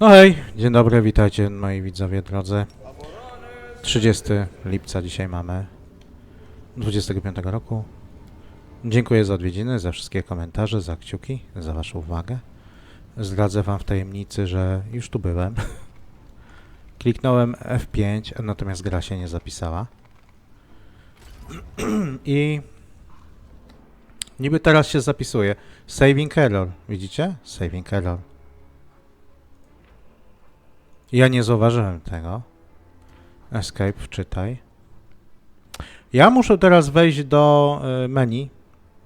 No hej, dzień dobry, witajcie moi widzowie drodzy. 30 lipca dzisiaj mamy 25 roku. Dziękuję za odwiedziny, za wszystkie komentarze, za kciuki, za waszą uwagę. Zdradzę wam w tajemnicy, że już tu byłem. Kliknąłem F5, natomiast gra się nie zapisała. I niby teraz się zapisuje. Saving error, widzicie? Saving error. Ja nie zauważyłem tego. Escape, wczytaj. Ja muszę teraz wejść do y, menu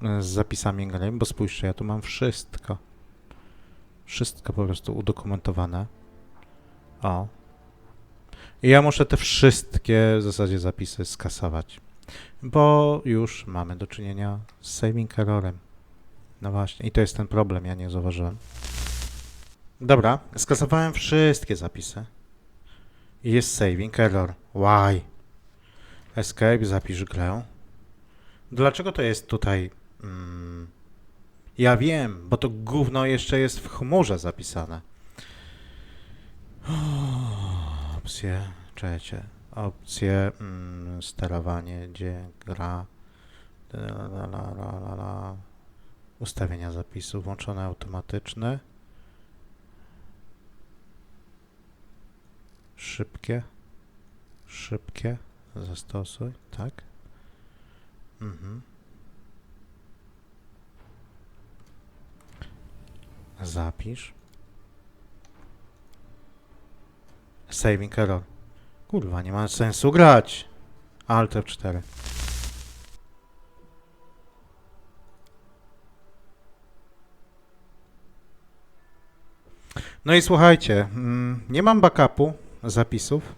y, z zapisami gry, bo spójrzcie, ja tu mam wszystko. Wszystko po prostu udokumentowane. O. I ja muszę te wszystkie w zasadzie zapisy skasować. Bo już mamy do czynienia z saving errorem. No właśnie, i to jest ten problem, ja nie zauważyłem. Dobra, skasowałem wszystkie zapisy. Jest saving error. Why? Escape, zapisz grę. Dlaczego to jest tutaj? Mm, ja wiem, bo to gówno jeszcze jest w chmurze zapisane. Opcje, czekajcie. Opcje, mm, sterowanie, gdzie gra. La, la, la, la, la. Ustawienia zapisu, włączone automatyczne. Szybkie. Szybkie. Zastosuj, tak? Mhm. Zapisz. Saving error. Kurwa, nie ma sensu grać. Alt F4. No i słuchajcie, mm, nie mam backupu zapisów,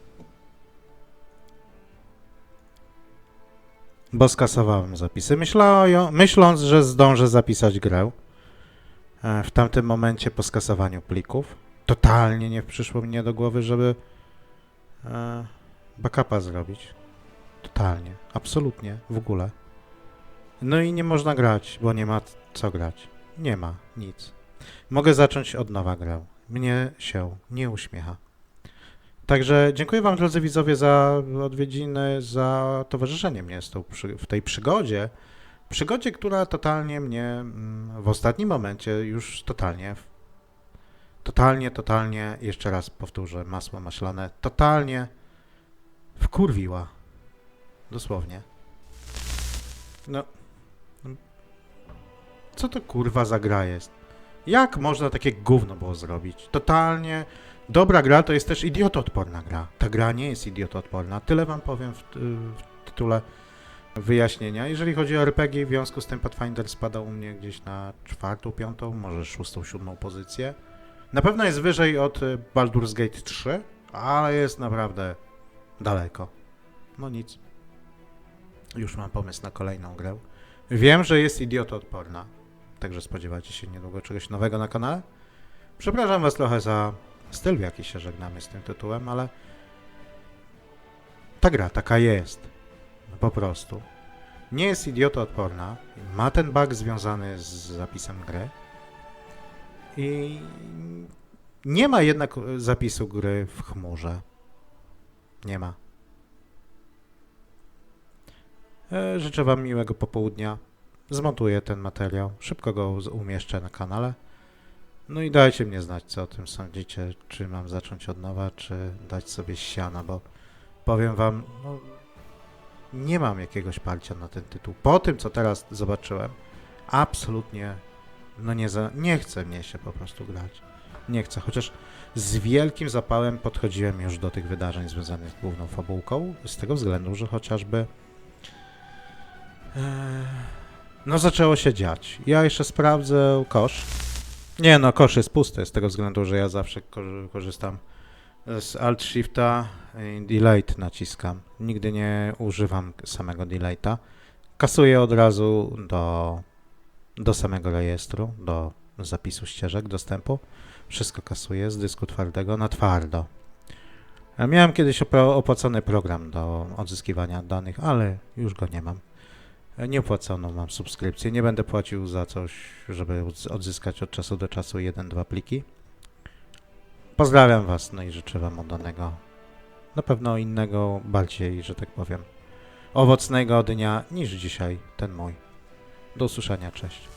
bo skasowałem zapisy, myślał, myśląc, że zdążę zapisać grę. E, W tamtym momencie po skasowaniu plików totalnie nie przyszło mnie do głowy, żeby e, backupa zrobić. Totalnie, absolutnie, w ogóle. No i nie można grać, bo nie ma co grać. Nie ma nic. Mogę zacząć od nowa grę. Mnie się nie uśmiecha. Także dziękuję Wam, drodzy widzowie, za odwiedziny, za towarzyszenie mnie tą w tej przygodzie. Przygodzie, która totalnie mnie mm, w ostatnim momencie już totalnie, totalnie, totalnie, jeszcze raz powtórzę, masło maślane, totalnie wkurwiła. Dosłownie. No. Co to kurwa za gra jest? Jak można takie gówno było zrobić? Totalnie dobra gra to jest też idiotoodporna gra. Ta gra nie jest idiotoodporna. Tyle wam powiem w, w tytule wyjaśnienia. Jeżeli chodzi o RPG, w związku z tym Pathfinder spada u mnie gdzieś na czwartą, piątą, może szóstą, siódmą pozycję. Na pewno jest wyżej od y, Baldur's Gate 3, ale jest naprawdę daleko. No nic. Już mam pomysł na kolejną grę. Wiem, że jest idiotoodporna. Także spodziewajcie się niedługo czegoś nowego na kanale. Przepraszam Was trochę za styl, w jaki się żegnamy z tym tytułem, ale ta gra taka jest. Po prostu. Nie jest idiotoodporna. Ma ten bug związany z zapisem gry. I nie ma jednak zapisu gry w chmurze. Nie ma. E, Życzę Wam miłego popołudnia zmontuję ten materiał, szybko go umieszczę na kanale. No i dajcie mnie znać, co o tym sądzicie, czy mam zacząć od nowa, czy dać sobie siana, bo powiem wam, no, nie mam jakiegoś parcia na ten tytuł. Po tym, co teraz zobaczyłem, absolutnie, no nie, za, nie chce mnie się po prostu grać. Nie chcę, chociaż z wielkim zapałem podchodziłem już do tych wydarzeń związanych z główną fabułką, z tego względu, że chociażby Eee, no zaczęło się dziać. Ja jeszcze sprawdzę kosz. Nie no, kosz jest pusty z tego względu, że ja zawsze kor- korzystam z Alt Shifta i Delete naciskam. Nigdy nie używam samego Delete'a. Kasuję od razu do, do samego rejestru, do zapisu ścieżek dostępu. Wszystko kasuję z dysku twardego na twardo. Miałem kiedyś opłacony program do odzyskiwania danych, ale już go nie mam. Niepłaconą mam subskrypcję. Nie będę płacił za coś, żeby odz- odzyskać od czasu do czasu jeden, dwa pliki. Pozdrawiam Was, no i życzę Wam oddanego, na pewno innego, bardziej, że tak powiem, owocnego dnia niż dzisiaj ten mój. Do usłyszenia, cześć.